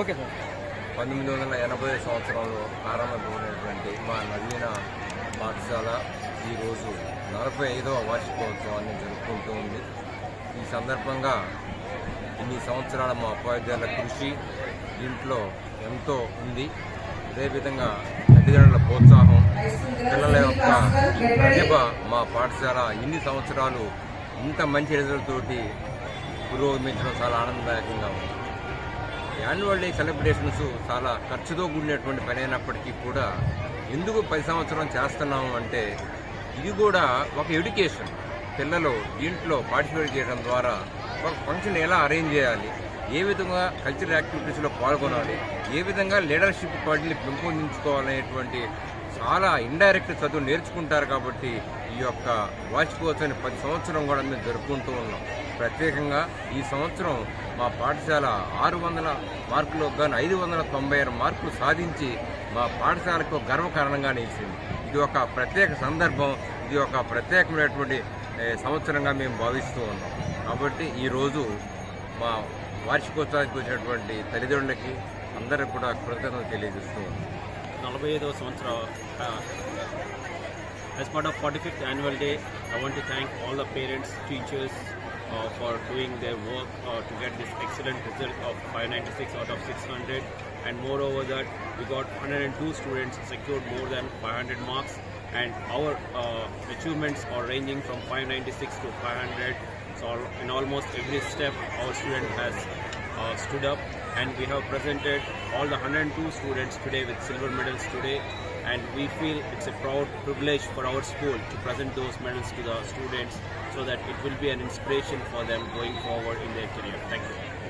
Okay sir. పంతొమ్మిది వందల ఎనభై సంవత్సరంలో ప్రారంభమైనటువంటి మా నవీన పాఠశాల ఈరోజు నలభై ఐదవ వార్షికోత్సవాన్ని జరుపుకుంటూ ఉంది. ఈ సందర్భంగా ఇన్ని సంవత్సరాల మా ఉపాధ్యాయుల కృషి దీంట్లో ఎంతో ఉంది. అదేవిధంగా తల్లిదండ్రుల ప్రోత్సాహం పిల్లల యొక్క ప్రతిభ మా పాఠశాల ఇన్ని సంవత్సరాలు ఇంత మంచి రిజల్ట్ తోటి పురోగమించడం చాలా ఆనందదాయకంగా ఉంది. యాన్యువల్ డే సెలబ్రేషన్స్ చాలా ఖర్చుతో కూడినటువంటి పని అయినప్పటికీ కూడా ఎందుకు పది సంవత్సరం చేస్తున్నాము అంటే ఇది కూడా ఒక ఎడ్యుకేషన్ పిల్లలు దీంట్లో పార్టిసిపేట్ చేయడం ద్వారా ఒక ఫంక్షన్ ఎలా అరేంజ్ చేయాలి ఏ విధంగా కల్చరల్ యాక్టివిటీస్లో పాల్గొనాలి ఏ విధంగా లీడర్షిప్ క్వాలిటీని పెంపొందించుకోవాలనేటువంటి చాలా ఇండైరెక్ట్ చదువు నేర్చుకుంటారు కాబట్టి ఈ యొక్క వార్షికోత్సవాన్ని పది సంవత్సరం కూడా మేము జరుపుకుంటూ ఉన్నాం. ప్రత్యేకంగా ఈ సంవత్సరం మా పాఠశాల ఆరు వందల మార్కులకు గాను ఐదు వందల తొంభై ఆరు మార్కులు సాధించి మా పాఠశాలకు గర్వకారణంగా నిలిచింది. ఇది ఒక ప్రత్యేక సందర్భం ఇది ఒక ప్రత్యేకమైనటువంటి సంవత్సరంగా మేము భావిస్తూ ఉన్నాం. కాబట్టి ఈరోజు మా వార్షికోత్సవానికి వచ్చినటువంటి తల్లిదండ్రులకి అందరికి కూడా కృతజ్ఞతలు తెలియజేస్తూ ఉన్నాం. నలభై ఐదవ సంవత్సర as part of 45th annual day i want to thank all the parents teachers uh, for doing their work uh, to get this excellent result of 596 out of 600 and moreover that we got 102 students secured more than 500 marks and our uh, achievements are ranging from 596 to 500 so in almost every step our student has uh, stood up and we have presented all the 102 students today with silver medals today and we feel it's a proud privilege for our school to present those medals to the students so that it will be an inspiration for them going forward in their career. Thank you.